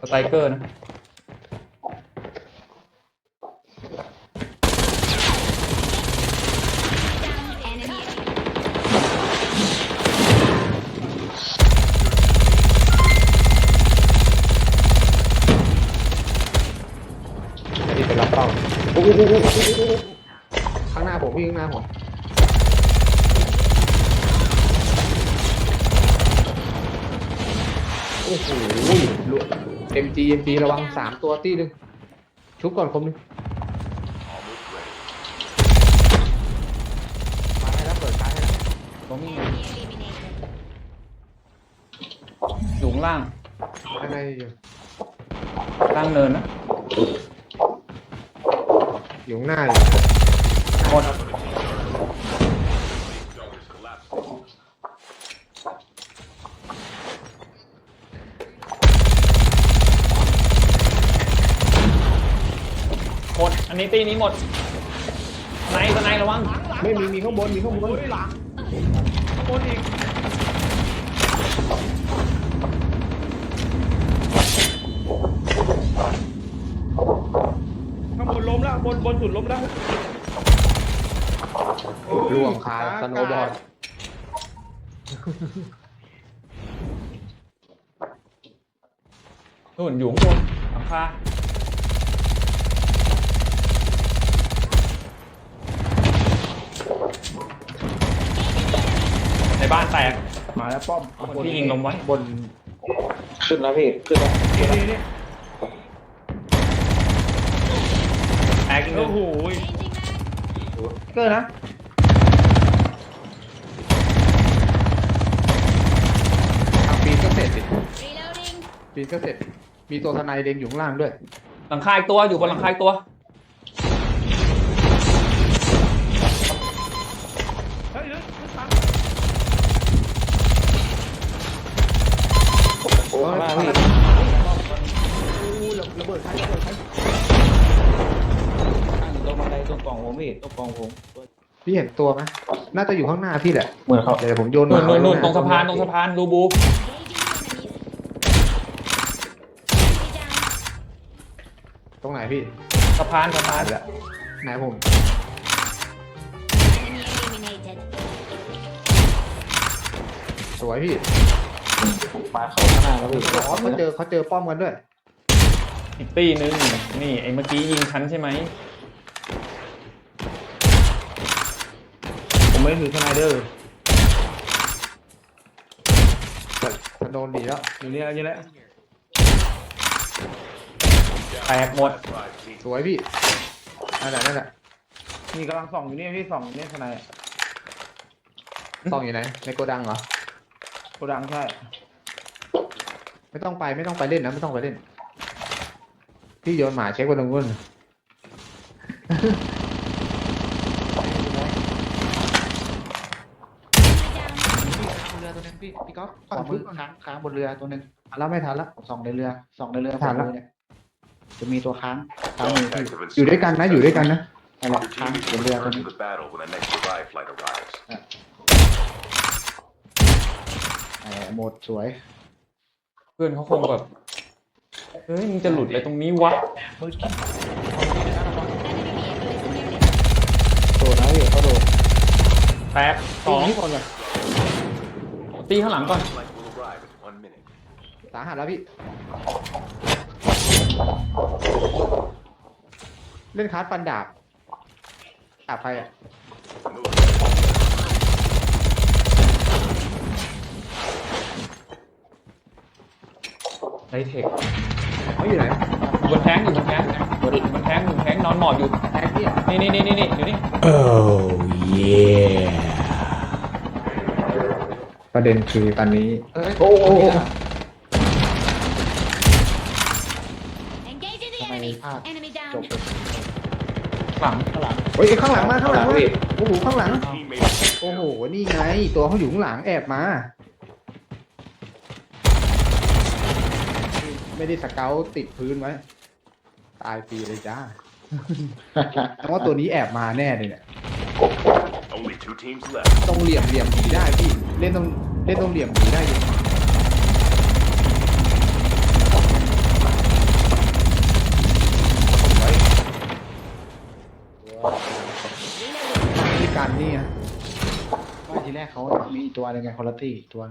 สไตรเกอร์นะจะที่เป็นรับเป้าข้างหน้าผมพี่ข้างหน้าผม โอ้โหเอ็มจีเอ็มจีระวังสามตัวตีหนึ่งชุบก่อนคมหนึงมาให้แล้วเปิดท้ายให้แล้วตรงนี้อยู่ข้างล่างข้างในอยู่ล่างเนินนะอยู่ข้างหน้าอยู่หมด อันนี้ตีนี้หมดสไนสไนระวัง ไม่มีมีข้างบนมีข้างบนหลังข้างบนอีกข้างบนล้มแล้วบนบนสุดล้มแล้วล่วงคาสโนว์บอร์ดนู่นอยู่ข้างบนหลังคา ในบ้านแตกมาแล้วป้อมคนที่ยิงลงไว้บนขึ้นแล้วพี่ขึ้นแล้วนี่นี่นี่แตกอีกหโอ้นึ่งโหเกอร์นะทำปีนก็เสร็จสิปีนก็เสร็จ มีตัวทนายเด้งอยู่ข้างล่างด้วยหลังคาอีกตัวอยู่บนหลังคาอีกตัว พี่ระเบิดใครระเบิดใครตั้งอยู่ตรงบันไดตรงกล่องผมพี่ตรงกล่องผมพี่เห็นตัวไหมน่าจะอยู่ข้างหน้าพี่แหละเหมือนเขาเดี๋ยวผมโยนนู่นมานู่นนู่นข้ตรงสะพานตรงสะพานรูบูตรงไหนพี่สะพานสะพานแหละไหนผมสวยพี่ มาเขาข้างหน้าแล้วพี่อ๋อเขาเจอเขาเจอป้อมกันด้วย อีกตีหนึงนี่ไอ้เมื่อกี้ยิงฉันใช่ไหมผมไม่ถือสไนเดอร์สโดนดีแล้วอยู่นี่แล้วอยู่แล้วแตกหมดสวยพี่นั่นแหละนั่นแหละนี่กำลังส่องอยู่นี่พี่ส่องอยู่นี่สไนด์ซองอยู่ไหนในโกดังเหรอ โกดังใช่ ไม่ต้องไปไม่ต้องไปเล่นนะไม่ต้องไปเล่น พี่โยนหมาเช็คไว้ตรงนู้นบนเรือตัวนึงพี่พี่ก๊อฟขวามือค้างค้างบนเรือตัวหนึ่งแล้วไม่ทันละส่องในเรือส่องในเรือทันแล้วเนี่ยจะมีตัวค้างค้างมือพี่อยู่ด้วยกันนะอยู่ด้วยกันนะนั่นแหละ Your ค้าง team is บนเรือ return ตัว to นี้ the battle when the next revive flight arrives. เออโหมดสวย เพื่อนเขาคงแบบเฮ้ยมึงจะหลุดอะไรตรงนี้วะโดดนะพี่เขาโดดแตกสองนี่คนเลยตีข้างหลังก่อน Flight will arrive in one minute. สาหัสแล้วพี่ เล่นคาร์ดฟันดาบดาบใครอะ ไดเทคเขาอยู่ไหนอยู่บนแท้งอยู่บนแท้งอยู่บนแท้งอยู่บนแท้งนอนหมอบอยู่แท็กพี่อะนี่นี่นี่นี่นี่อยู่นี่ประเด็นคือตอนนี้เอ้ยโอ้โห Engaging the ทำไม enemy. ภาพ Enemy จบ down. หลังข้างหลังเฮ้ยข้างหลังมาข้างหลังข้างหลังมาพี่โอ้โหข้างหลัง Teammates โอ้โหนี่ไง ตัวเขาอยู่ข้างหลังแอบมา ไม่ได้สเกาติดพื้นไว้ ตายฟรีเลยจ้าเพราะว่าตัวนี้แอบมาแน่เลยเนี่ยต้องเหลี่ยมเหลี่ยมหนีได้พี่ เล่นต้องเล่นต้องเหลี่ยมหนีได้อยู่ไว้นี่การนี่ฮะว่าทีแรกเขามีตัวหนึงไงคอลลาตี้ตัว